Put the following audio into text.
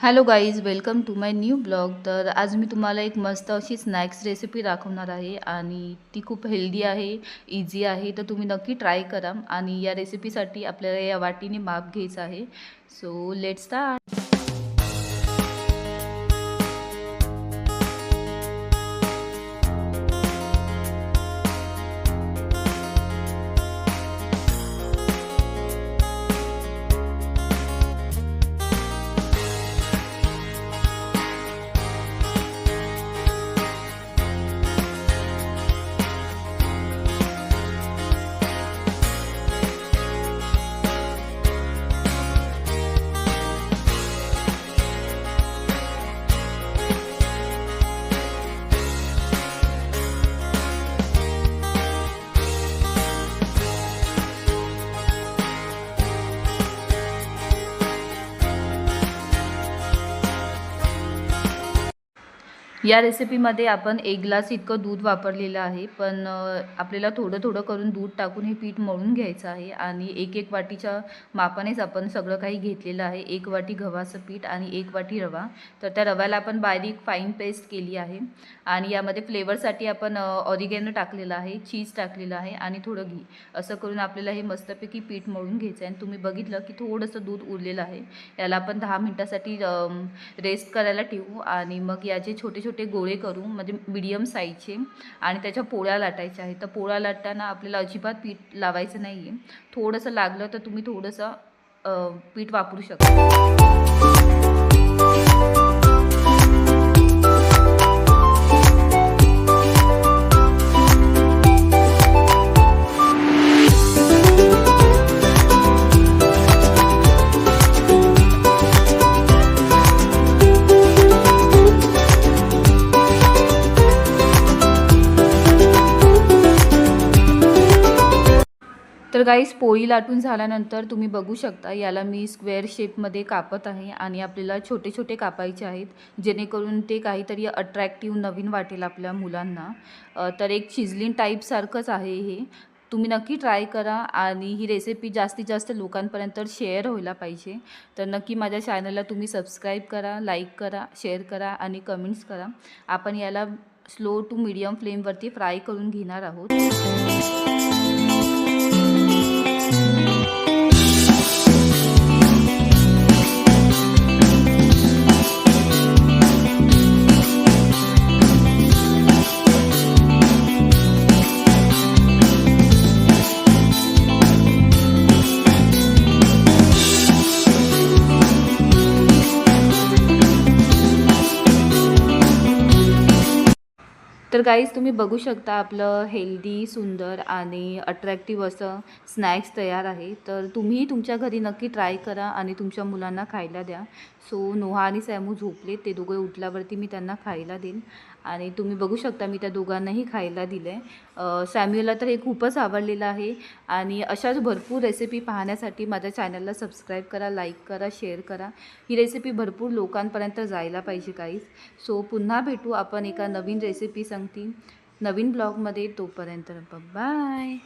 Hello guys welcome to my new blog तर आज मी तुम्हाला एक मस्त अशी स्नॅक्स रेसिपी दाखवणार आहे आणि ती खूप हेल्दी आहे इझी आहे. तर तुम्ही नक्की ट्राय करा आणि या रेसिपीसाठी आपल्याला या वाटीने माप घ्यायचं आहे. सो लेट स्टार्ट या रेसिपीमध्ये आपण एक ग्लास इतकं दूध वापरलेलं आहे पण आपल्याला थोडं थोडं करून दूध टाकून हे पीठ मळून घ्यायचं आहे आणि एक एक वाटीच्या मापानेच आपण सगळं काही घेतलेलं आहे. एक वाटी गव्हाचं पीठ आणि एक वाटी रवा. तर त्या रव्याला आपण बारीक फाईन पेस्ट केली आहे आणि यामध्ये फ्लेवरसाठी आपण ऑरिगॅनो टाकलेलं आहे चीज टाकलेलं आहे आणि थोडं घी. असं करून आपल्याला हे मस्तपैकी पीठ मळून घ्यायचं आहे आणि तुम्ही बघितलं की थोडंसं दूध उरलेलं आहे. याला आपण दहा मिनटासाठी रेस्ट करायला ठेवू आणि मग याचे छोटे छोटे गोळे करू म्हणजे मिडियम साईजचे आणि त्याच्या पोळ्या लाटायच्या आहेत. तर पोळ्या लाटताना आपल्याला अजिबात पीठ लावायचं नाही आहे थोडंसं लागलं तर तुम्ही थोडंसं पीठ वापरू शकता. तर गाईस पोळी लाटून झाल्यानंतर तुम्ही बघू शकता याला मी स्क्वेअर शेपमध्ये कापत आहे आणि आपल्याला छोटे छोटे कापायचे आहेत जेणेकरून ते काहीतरी अट्रॅक्टिव्ह नवीन वाटेल आपल्या मुलांना. तर एक चिजलिन टाईपसारखंच आहे हे. तुम्ही नक्की ट्राय करा आणि ही रेसिपी जास्तीत जास्त लोकांपर्यंत शेअर व्हायला पाहिजे. तर नक्की माझ्या चॅनलला तुम्ही सबस्क्राईब करा लाईक करा शेअर करा आणि कमेंट्स करा. आपण याला स्लो टू मीडियम फ्लेमवरती फ्राय करून घेणार आहोत. तर गाईज तुम्ही बघू शकता आपलं हेल्दी सुंदर आणि अट्रॅक्टिव्ह असं स्नॅक्स तयार आहे. तर तुम्हीही तुमच्या घरी नक्की ट्राय करा आणि तुमच्या मुलांना खायला द्या. सो नोहा आणि सॅमू झोपले ते दोघे उठल्यावरती मी त्यांना खायला देईन. आणि तुम्ही बघू शकता मी त्या दोघांनाही खायला दिलं आहे सॅम्युअलला तर हे खूपच आवडलेलं आहे आणि अशाच भरपूर रेसिपी पाहण्यासाठी माझ्या चॅनलला सबस्क्राईब करा लाईक करा शेअर करा. ही रेसिपी भरपूर लोकांपर्यंत जायला पाहिजे काहीच सो पुन्हा भेटू आपण एका नवीन रेसिपी सांगती नवीन ब्लॉगमध्ये तोपर्यंत. बाय